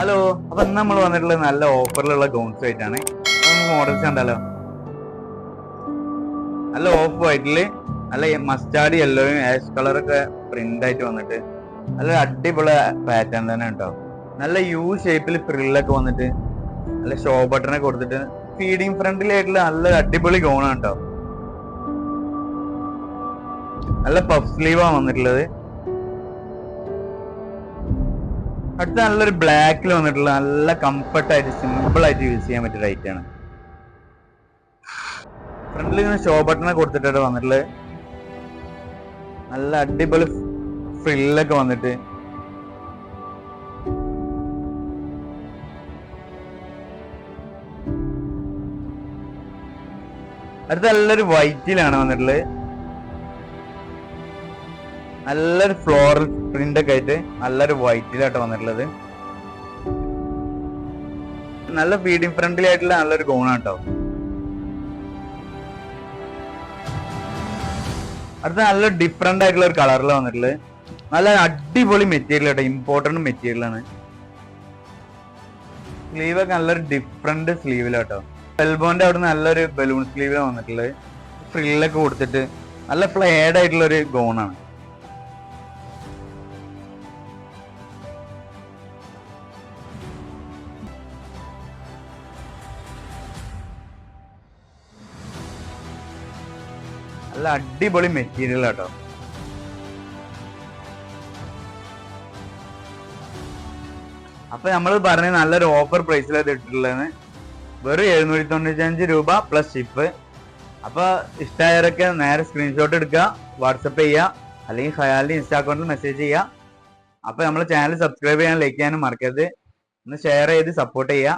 Hello അപ്പൊ ഇന്ന് നമ്മൾ വന്നിട്ടുള്ള നല്ല ഓഫറിലുള്ള ഗൗൺസ് ആയിട്ടാണ് മോഡൽസ് കണ്ടാലോ? നല്ല ഓഫ് വൈറ്റിൽ നല്ല മസ്റ്റാർഡ് യെല്ലോയും ആഷ് കളറൊക്കെ പ്രിന്റ് ആയിട്ട് വന്നിട്ട് നല്ല അടിപൊളി പാറ്റേൺ തന്നെ ഉണ്ടാവും നല്ല യു ഷേപ്പിൽ ഫ്രില്ലൊക്കെ വന്നിട്ട് നല്ല ഷോ ബട്ടണൊക്കെ കൊടുത്തിട്ട് ഫീഡിങ് ഫ്രണ്ടിലായിട്ടുള്ള നല്ല അടിപൊളി ഗൗണാണ് കേട്ടോ നല്ല പഫ് സ്ലീവാണ് വന്നിട്ടുള്ളത്. അടുത്ത നല്ലൊരു ബ്ലാക്കിൽ വന്നിട്ടുള്ള നല്ല കംഫർട്ട് ആയിട്ട് സിമ്പിൾ ആയിട്ട് യൂസ് ചെയ്യാൻ പറ്റിയ റൈറ്റ് ആണ്. ഫ്രണ്ടിൽ ഇങ്ങനെ ഷോ ബട്ടണൊക്കെ കൊടുത്തിട്ടാണ് വന്നിട്ടുള്ളത് നല്ല അടിപൊളി ഫ്രില്ലൊക്കെ വന്നിട്ട്. അടുത്ത നല്ലൊരു വൈറ്റിലാണ് വന്നിട്ടുള്ളത് നല്ലൊരു ഫ്ലോറൽ പ്രിന്റ് ഒക്കെ ആയിട്ട് നല്ലൊരു വൈറ്റിലായിട്ട് വന്നിട്ടുള്ളത്. നല്ല ഫീഡിങ് ഫ്രണ്ട്ലി ആയിട്ടുള്ള നല്ലൊരു ഗൗണാണ് കേട്ടോ അടുത്ത നല്ല ഡിഫറെന്റ് ആയിട്ടുള്ള ഒരു കളറിൽ വന്നിട്ടുള്ളത്. നല്ല അടിപൊളി മെറ്റീരിയൽ കേട്ടോ ഇമ്പോർട്ടന്റ് മെറ്റീരിയൽ ആണ്. സ്ലീവ് ഒക്കെ നല്ലൊരു ഡിഫറെന്റ് സ്ലീവിലാട്ടോ ബെൽബോന്റെ അവിടെ നല്ലൊരു ബലൂൺ സ്ലീവിലാണ് വന്നിട്ടുള്ളത്. ഫ്രില്ലൊക്കെ കൊടുത്തിട്ട് നല്ല ഫ്ലേഡ് ആയിട്ടുള്ള ഒരു ഗൗണാണ് നല്ല അടിപൊളി മെറ്റീരിയൽ കേട്ടോ. അപ്പൊ നമ്മൾ പറഞ്ഞ നല്ലൊരു ഓഫർ പ്രൈസിലാണ് ഇട്ടിട്ടുള്ളത് വെറും എഴുന്നൂറ്റി തൊണ്ണൂറ്റഞ്ച് രൂപ പ്ലസ് ഷിപ്പ് അപ്പൊ ഇഷ്ടമായവരൊക്കെ നേരെ സ്ക്രീൻഷോട്ട് എടുക്കുക വാട്സപ്പ് ചെയ്യുക അല്ലെങ്കിൽ ഹയാലിന്റെ ഇൻസ്റ്റാ അക്കൗണ്ടിൽ മെസ്സേജ് ചെയ്യുക. അപ്പൊ നമ്മളെ ചാനൽ സബ്സ്ക്രൈബ് ചെയ്യാൻ ലൈക്ക് ചെയ്യാനും മറക്കരുത്. ഒന്ന് ഷെയർ ചെയ്ത് സപ്പോർട്ട് ചെയ്യുക.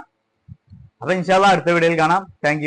അപ്പൊ ഇൻഷാല്ല അടുത്ത വീഡിയോയിൽ കാണാം. താങ്ക്